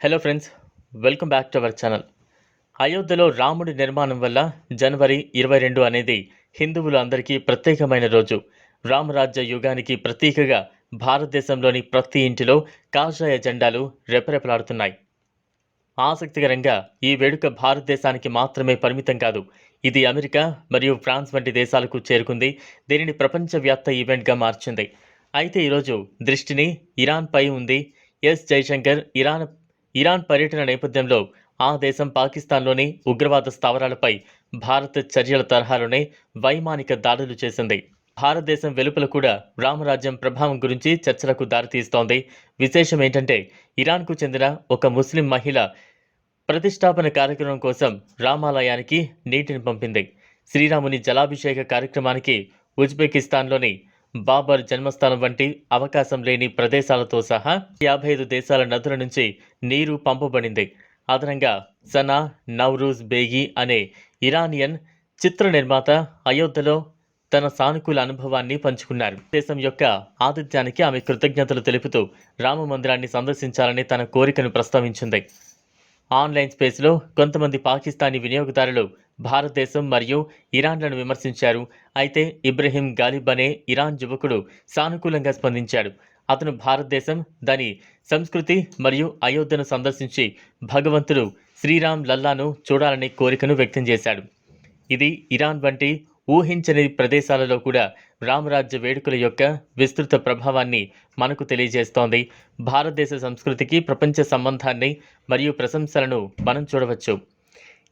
Hello friends welcome back to our channel అయోధ్యలో రాముడి నిర్మాణం వల్ల జనవరి ఇరవై రెండు అనేది హిందువులు అందరికీ ప్రత్యేకమైన రోజు. రామరాజ్య యుగానికి ప్రతీకగా భారతదేశంలోని ప్రతి ఇంటిలో కాషాయ జెండాలు రెపరెపలాడుతున్నాయి. ఆసక్తికరంగా ఈ వేడుక భారతదేశానికి మాత్రమే పరిమితం కాదు ఇది అమెరికా మరియు ఫ్రాన్స్ వంటి దేశాలకు చేరుకుంది. దీనిని ప్రపంచవ్యాప్త ఈవెంట్గా మార్చింది. అయితే ఈరోజు దృష్టిని ఇరాన్పై ఉంది. ఎస్ జైశంకర్ ఇరాన్ ఇరాన్ పర్యటన నేపథ్యంలో ఆ దేశం పాకిస్తాన్లోని ఉగ్రవాద స్థావరాలపై భారత్ చర్యల తరహాలోనే వైమానిక దాడులు చేసింది. భారతదేశం వెలుపల కూడా రామరాజ్యం ప్రభావం గురించి చర్చలకు దారితీస్తోంది. విశేషం ఏంటంటే ఇరాన్కు చెందిన ఒక ముస్లిం మహిళ ప్రతిష్టాపన కార్యక్రమం కోసం రామాలయానికి నీటిని పంపింది. శ్రీరాముని జలాభిషేక కార్యక్రమానికి ఉజ్బెకిస్తాన్లోని బాబర్ జన్మస్థానం వంటి అవకాశం లేని ప్రదేశాలతో సహా యాభై ఐదు దేశాల నదుల నుంచి నీరు పంపబడింది. అదనంగా సనా నౌరూజ్ బేగి అనే ఇరానియన్ చిత్ర నిర్మాత అయోధ్యలో తన సానుకూల అనుభవాన్ని పంచుకున్నారు. దేశం యొక్క ఆతిథ్యానికి ఆమె కృతజ్ఞతలు తెలుపుతూ రామ మందిరాన్ని సందర్శించాలని తన కోరికను ప్రస్తావించింది. ఆన్లైన్ స్పేస్లో కొంతమంది పాకిస్తానీ వినియోగదారులు భారతదేశం మరియు ఇరాన్లను విమర్శించారు. అయితే ఇబ్రహీం గాలిబ్ అనే ఇరాన్ యువకుడు సానుకూలంగా స్పందించాడు. అతను భారతదేశం దాని సంస్కృతి మరియు అయోధ్యను సందర్శించి భగవంతుడు శ్రీరామ్ లల్లాను చూడాలనే కోరికను వ్యక్తం చేశాడు. ఇది ఇరాన్ వంటి ఊహించని ప్రదేశాలలో కూడా రామరాజ్య వేడుకల యొక్క విస్తృత ప్రభావాన్ని మనకు తెలియజేస్తోంది. భారతదేశ సంస్కృతికి ప్రపంచ సంబంధాన్ని మరియు ప్రశంసలను మనం చూడవచ్చు.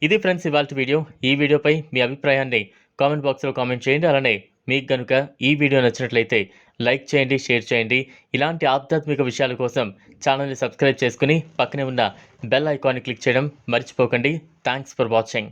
ఇది ఫ్రెండ్స్ ఇవాళ వీడియో. ఈ వీడియోపై మీ అభిప్రాయాన్ని కామెంట్ బాక్స్లో కామెంట్ చేయండి. అలానే మీకు కనుక ఈ వీడియో నచ్చినట్లయితే లైక్ చేయండి షేర్ చేయండి. ఇలాంటి ఆధ్యాత్మిక విషయాల కోసం ఛానల్ని సబ్స్క్రైబ్ చేసుకుని పక్కనే ఉన్న బెల్ ఐకాన్ని క్లిక్ చేయడం మర్చిపోకండి. Thanks for watching.